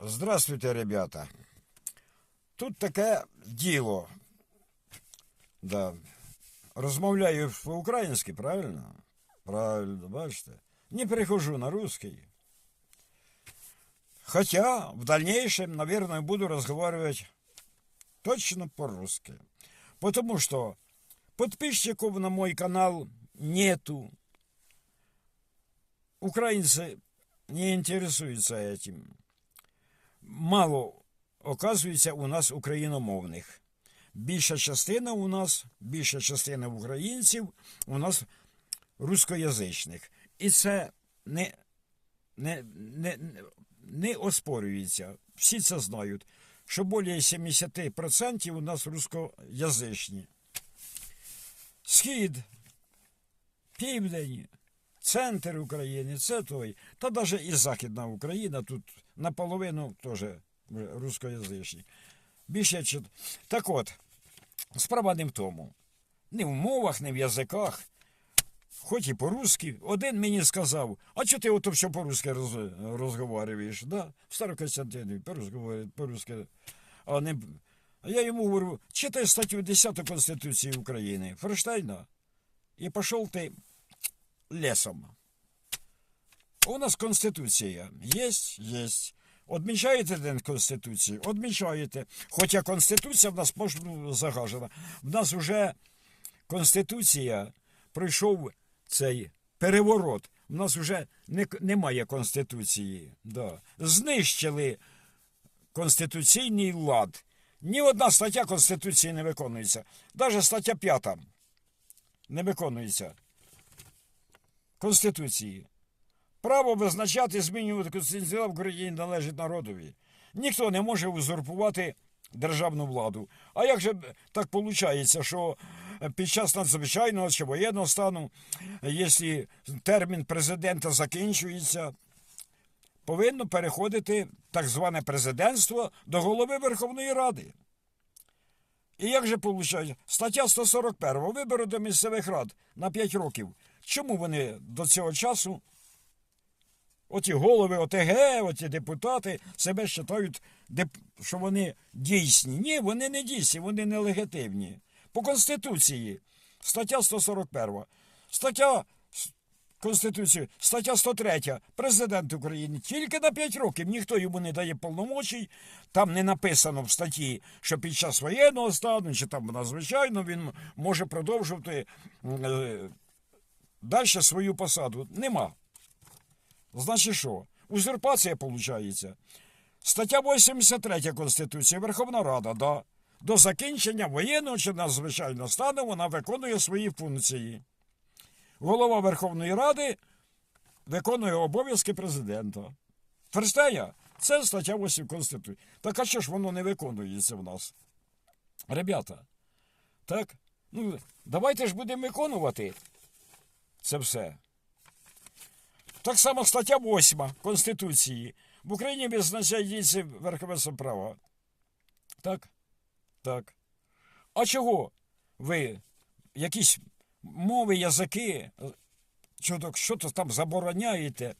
Здравствуйте, ребята. Тут таке діло. Да. Розмовляю по-українськи, правильно? Правильно, бачите? Не перехожу на русский. Хотя в дальнейшем, наверное, буду разговаривать точно по-русски. Потому что подписчиков на мой канал нету. Украинцы не интересуются этим. Мало, оказується, у нас україномовних. Більша частина у нас, більша частина українців у нас рускоязичних. І це не, не, не, не оспорюється. Всі це знають, що більше 70% у нас рускоязичні. Схід, південь, центр України, це той. Та навіть і Західна Україна тут наполовину теж рускоязичні. Більше чи- Так от, справа не в тому. Не в мовах, не в язиках. Хоч і по-русски. Один мені сказав, а чого ти ото все по-русски роз, розговорюєш? Да? В Старокостянтинові по-русски. А, не... я йому говорю, читай статтю 10 Конституції України, Ферштейна, і пішов ти лесом. У нас Конституція є, є. Отмічаєте День Конституції? Отмічаєте. Хоча Конституція в нас можна загажена. В нас вже Конституція пройшов цей переворот. В нас вже не, немає Конституції. Да. Знищили конституційний лад. Ні одна стаття Конституції не виконується. Навіть стаття 5 не виконується. Конституції. Право визначати, змінювати Конституцію в Україні належить народові. Ніхто не може узурпувати державну владу. А як же так виходить, що під час надзвичайного чи воєнного стану, якщо термін президента закінчується, повинно переходити так зване президентство до голови Верховної Ради. І як же виходить? Стаття 141 вибори до місцевих рад на 5 років. Чому вони до цього часу Оті голови ОТГ, оті депутати себе вважають, що вони дійсні. Ні, вони не дійсні, вони нелегітимні. По Конституції, стаття 141. Стаття Конституції, стаття 103. Президент України тільки на 5 років ніхто йому не дає повномочій. Там не написано в статті, що під час воєнного стану, чи там надзвичайно він може продовжувати е, далі свою посаду. Нема. Значить що? Узурпація виходить. Стаття 83 Конституції Верховна Рада, да. До закінчення воєнного чи надзвичайного стану вона виконує свої функції. Голова Верховної Ради виконує обов'язки президента. Ферстея це стаття 8 Конституції. Так а що ж воно не виконується в нас? Ребята, так, ну давайте ж будемо виконувати це все. Так само стаття 8 Конституції. В Україні визначає дійсно верховенство права. Так? Так. А чого ви якісь мови, язики, що то, що то там забороняєте?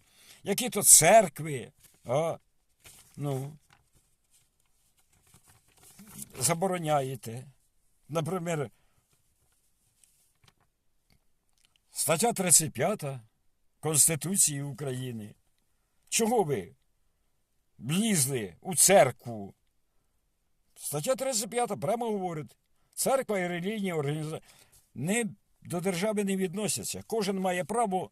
Які то церкви? А? Ну. Забороняєте. Наприклад, стаття 35 Конституції України. Чого ви влізли у церкву? Стаття 35 прямо говорить, церква і релігійні організації не до держави не відносяться. Кожен має право,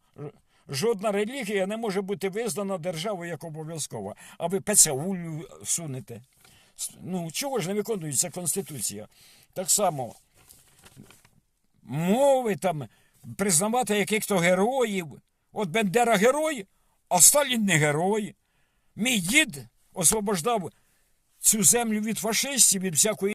жодна релігія не може бути визнана державою як обов'язкова. А ви ПЦУ сунете. Ну, чого ж не виконується Конституція? Так само мови там, признавати яких-то героїв. От Бендера герой, а Сталін не герой. Мій дід освобождав цю землю від фашистів, від всякої.